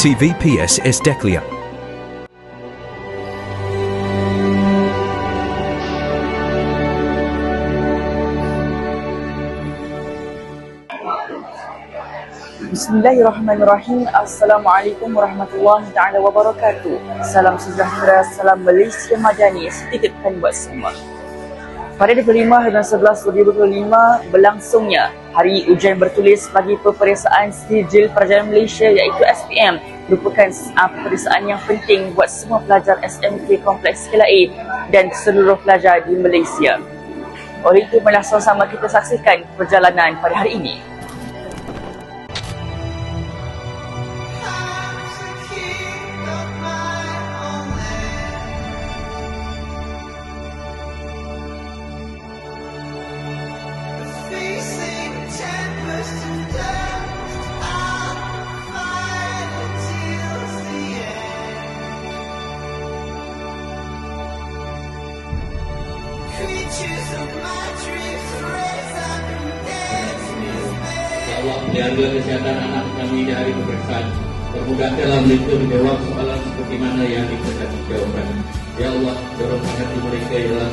TVPS Esteklia. Bismillahirrahmanirrahim. Assalamualaikum warahmatullahi taala wabarakatuh. Salam sejahtera, salam Malaysia Madani. Setitipkan buat semua. Pada 25 bulan 11 2025 berlangsungnya Hari Ujian Bertulis bagi peperiksaan sijil Pelajaran Malaysia iaitu SPM merupakan uh, peperiksaan yang penting buat semua pelajar SMK Kompleks KLA dan seluruh pelajar di Malaysia. Oleh itu, marilah sama-sama kita saksikan perjalanan pada hari ini. Allah, jaga kesehatan anak kami di hari pemeriksaan. Permudahkanlah mereka menjawab soalan seperti mana yang dikasih jawaban. Ya Allah, dorongkan hati mereka ya Allah.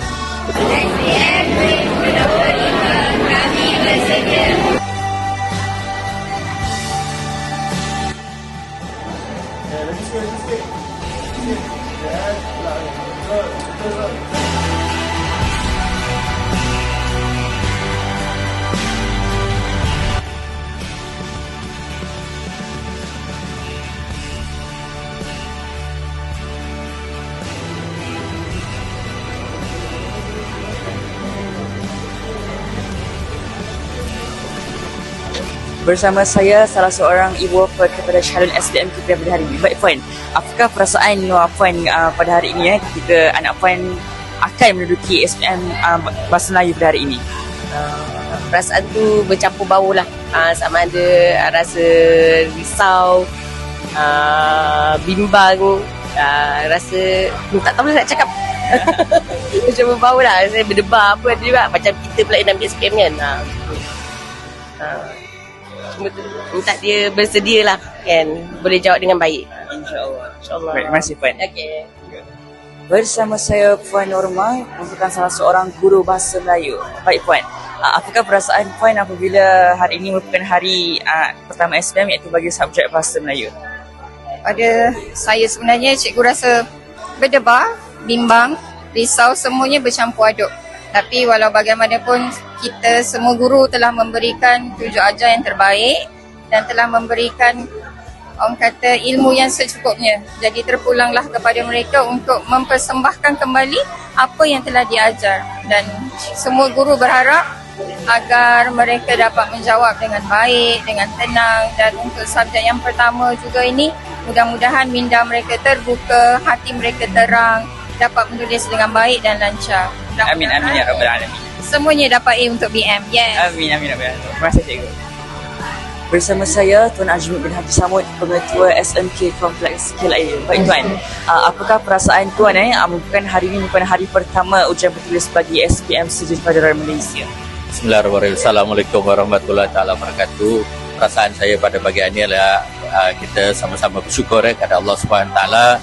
Bersama saya salah seorang ibu bapa kepada calon SDM kita pada hari ini. Baik Puan, apakah perasaan uh, Puan uh, pada hari ini eh, ketika anak Puan akan menduduki SPM uh, Bahasa Melayu pada hari ini? uh, perasaan tu bercampur bau lah. Uh, sama ada uh, rasa risau uh, bimbang uh, rasa hmm, tak tahu nak cakap. Macam bau lah. Saya berdebar apa juga. Macam kita pula yang ambil SPM kan. Uh, uh, cuma tu minta dia bersedia lah kan boleh jawab dengan baik InsyaAllah. insyaAllah Baik, terima kasih Puan. okay. Bersama saya Puan Norma merupakan salah seorang guru Bahasa Melayu. Baik Puan, uh, apakah perasaan Puan apabila hari ini merupakan hari uh, pertama SPM iaitu bagi subjek Bahasa Melayu? pada saya sebenarnya cikgu rasa berdebar, bimbang, risau semuanya bercampur aduk. Tapi walau bagaimanapun kita semua guru telah memberikan tujuh ajar yang terbaik dan telah memberikan orang kata ilmu yang secukupnya. Jadi terpulanglah kepada mereka untuk mempersembahkan kembali apa yang telah diajar dan semua guru berharap agar mereka dapat menjawab dengan baik, dengan tenang dan untuk subjek yang pertama juga ini mudah-mudahan minda mereka terbuka, hati mereka terang, dapat menulis dengan baik dan lancar. Amin, amin ya Rabbal Alamin. Semuanya dapat A untuk BM. Yes. Amin, amin, amin. Terima kasih cikgu. Bersama saya Tuan Ajmud bin Hafiz Samud, Pengetua SMK Kompleks KLIA. Baik Tuan, uh, apakah perasaan Tuan eh, uh, merupakan hari ini merupakan hari pertama ujian bertulis bagi SPM Sejid Pelajaran Malaysia? Bismillahirrahmanirrahim. Assalamualaikum warahmatullahi taala wabarakatuh. Perasaan saya pada pagi ini adalah uh, kita sama-sama bersyukur eh, kepada Allah Subhanahu taala.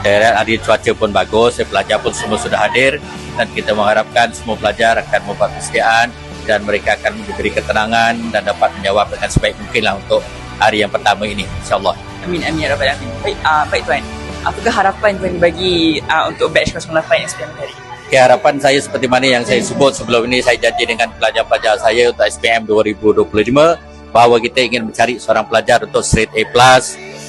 Dan hari cuaca pun bagus, eh, pelajar pun semua sudah hadir dan kita mengharapkan semua pelajar akan membuat kesediaan dan mereka akan diberi ketenangan dan dapat menjawab dengan sebaik mungkin lah untuk hari yang pertama ini insyaallah. Amin, amin ya Rabbal Alamin. Baik, uh, baik Tuan. Apakah harapan Tuan bagi uh, untuk batch 08 SPM hari? Okay, harapan saya seperti mana yang saya sebut sebelum ini saya janji dengan pelajar-pelajar saya untuk SPM 2025 bahawa kita ingin mencari seorang pelajar untuk straight A+,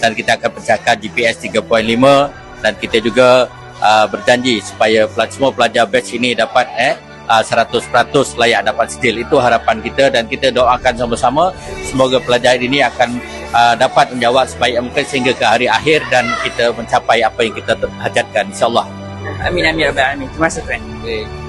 dan kita akan pecahkan GPS 3.5 dan kita juga uh, berjanji supaya semua pelajar batch ini dapat eh uh, 100% layak dapat sijil. Itu harapan kita dan kita doakan sama-sama semoga pelajar ini akan uh, dapat menjawab sebaik mungkin sehingga ke hari akhir dan kita mencapai apa yang kita hajatkan insyaallah. Amin, amin ya Rabbal Alamin. Terima kasih Tuan. Okay.